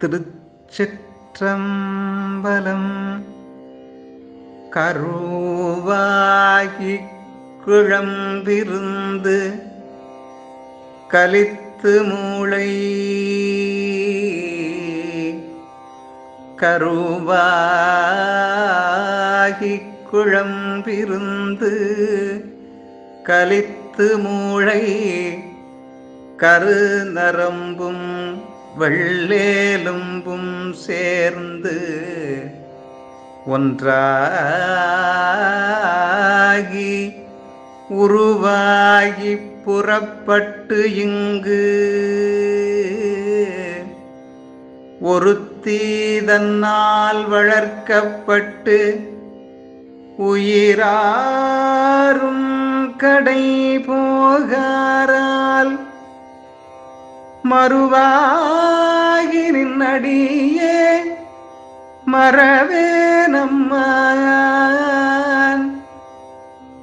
திருச்சிற்றம்பலம் கருவாகி குழம்பிருந்து கலித்து மூளை கருவாகி குழம்பிருந்து கலித்து மூளை கரு நரம்பும் வெள்ளேலும்பும் சேர்ந்து ஒன்றாகி உருவாகி புறப்பட்டு இங்கு ஒருத்தி தன்னால் வளர்க்கப்பட்டு உயிராரும் கடை போகாரா? மறுவாகி நின்னடியே மறவே நம்ம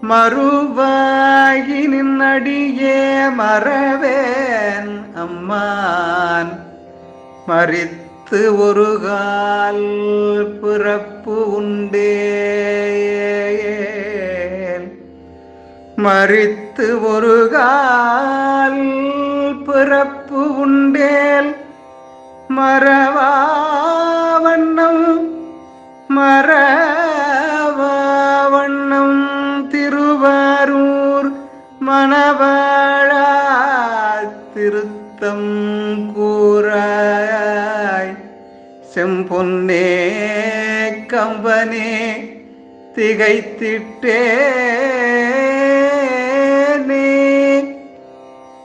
மறுவாகி நின்னடியே மறவேன் அம்மான் மறித்து ஒரு கால் பிறப்பு உண்டே. மறித்து ஒரு கால் பிறப்பு உண்டேல் மரவாவண்ணம் மரவாவண்ணம் திருவாரூர் மணவாழா திருத்தம் கூறாய். செம்பொன்னே கம்பனே திகைத்திட்டே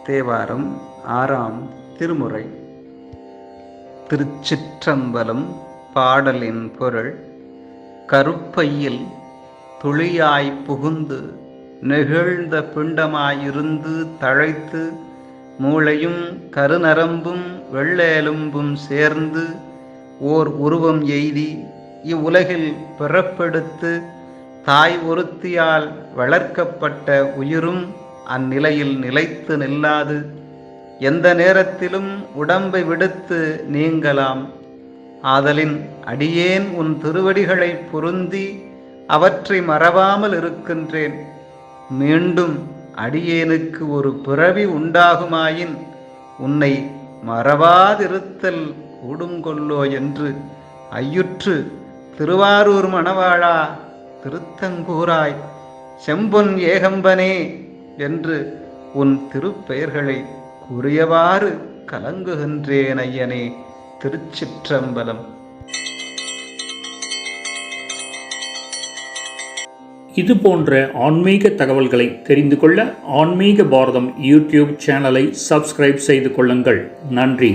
தேவாரம் ஆறாம் திருமுறை. திருச்சிற்றம்பலம் பாடலின் பொருள் கருப்பையில் துளியாய் புகுந்து நெகிழ்ந்த பிண்டமாயிருந்து தழைத்து மூளையும் கருநரம்பும் வெள்ளேலும்பும் சேர்ந்து ஓர் உருவம் எய்தி இவ்வுலகில் பிறப்பெடுத்து தாய் ஒருத்தியால் வளர்க்கப்பட்ட உயிரும் அந்நிலையில் நிலைத்து நில்லாது. எந்த நேரத்திலும் உடம்பை விடுத்து நீங்கலாம். ஆதலின் அடியேன் உன் திருவடிகளை பொருந்தி அவற்றை மறவாமல் இருக்கின்றேன். மீண்டும் அடியேனுக்கு ஒரு பிறவி உண்டாகுமாயின் உன்னை மறவாதிருத்தல் கூடுங்கொள்ளோ என்று ஐயுற்று திருவாரூர் மணவாழா திருத்தங்கூராய் செம்பொன் ஏகம்பனே என்று உன் திருப்பெயர்களை கூறியவாறு கலங்குகின்றேன் ஐயனே திருச்சிற்றம்பலம். இது போன்ற ஆன்மீக தகவல்களை தெரிந்து கொள்ள ஆன்மீக பாரதம் யூடியூப் சேனலை சப்ஸ்கிரைப் செய்து கொள்ளுங்கள். நன்றி.